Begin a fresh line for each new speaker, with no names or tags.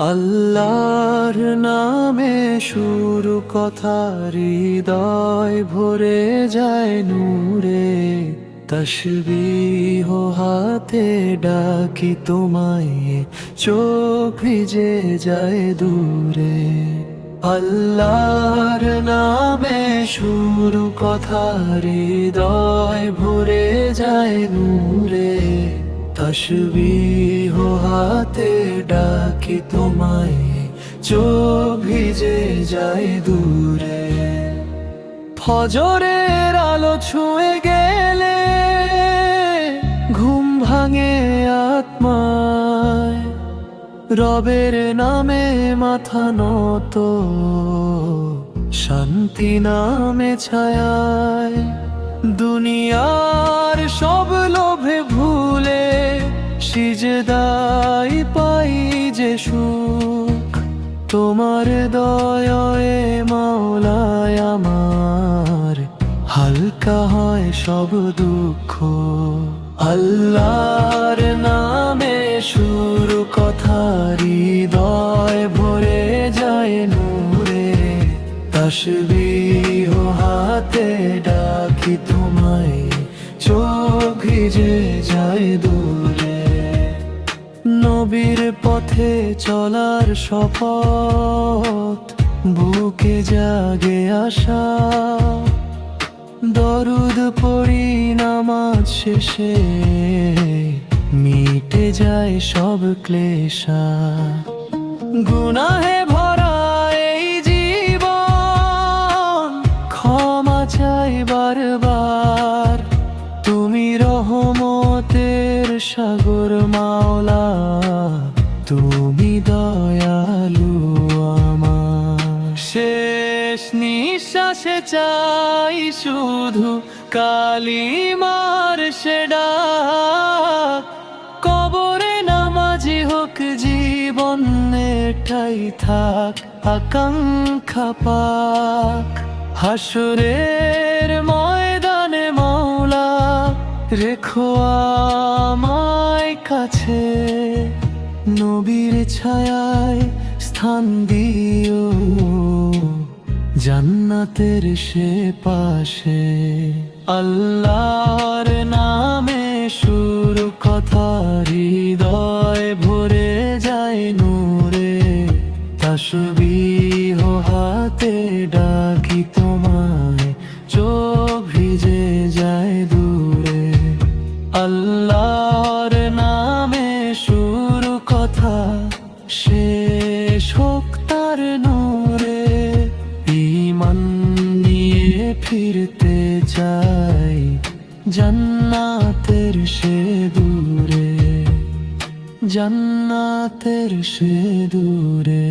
আল্লাহর নামে শুরু কথা হৃদয় ভরে যায় নূরে। তসবিহ হাতে ডাকি তোমায়, চোখ ভিজে যায় দূরে। আল্লাহর নামে শুরু কথা হৃদয় ভরে যায় নূরে। তসবিহ হাতে ডাকি তোমায়, চোখ ভিজে যায় দূরে। ফজরের আলো ছুঁয়ে গেলে ঘুম ভাঙে আত্মায়। রবের নামে মাথা নত, শান্তি নামে ছায়ায়। দুনিয়ার সব লোভে ভুলে সিজদাই পাই যে সুখ, তোমার দয়ে মাওলায় আমার। হালকা হয় সব দুঃখ। আল্লাহর নামে শুরু কথা, হৃদয় ভরে যায় নূরে। তসবিহ হাতে ডাকি তোমায়, চোখ ভিজে যায় দূরে। নবীর পথে চলার শপথ, বুকে জাগে আশা। দরুদ পড়ি নামাজ শেষে, মিটে যায় সব ক্লেশা। গুনাহে শেষ নিঃশ্বাসে চাই শুধু কালিমার সেডা কবরে নামাজি হোক জীবন ঠাই থাক, আকাঙ্ক্ষা পাক। হাসুরের ময়দানে মাওলা, রেখো আমায় কাছে। নবীর ছায়ায় স্থান দিও। জান্নাতের সে পাশে আল্লাহর নামে শুরু কথা হৃদয় ভরে যায় নূরে। তসবিহ হাতে ডাকি তোমায়, চোখ ভিজে যায় দূরে। আল্লাহর নামে শুরু কথা শেষ হোক তার নূরে। ফিরতে চাই জান্নাতের সে দূরে জান্নাতের সে দূরে।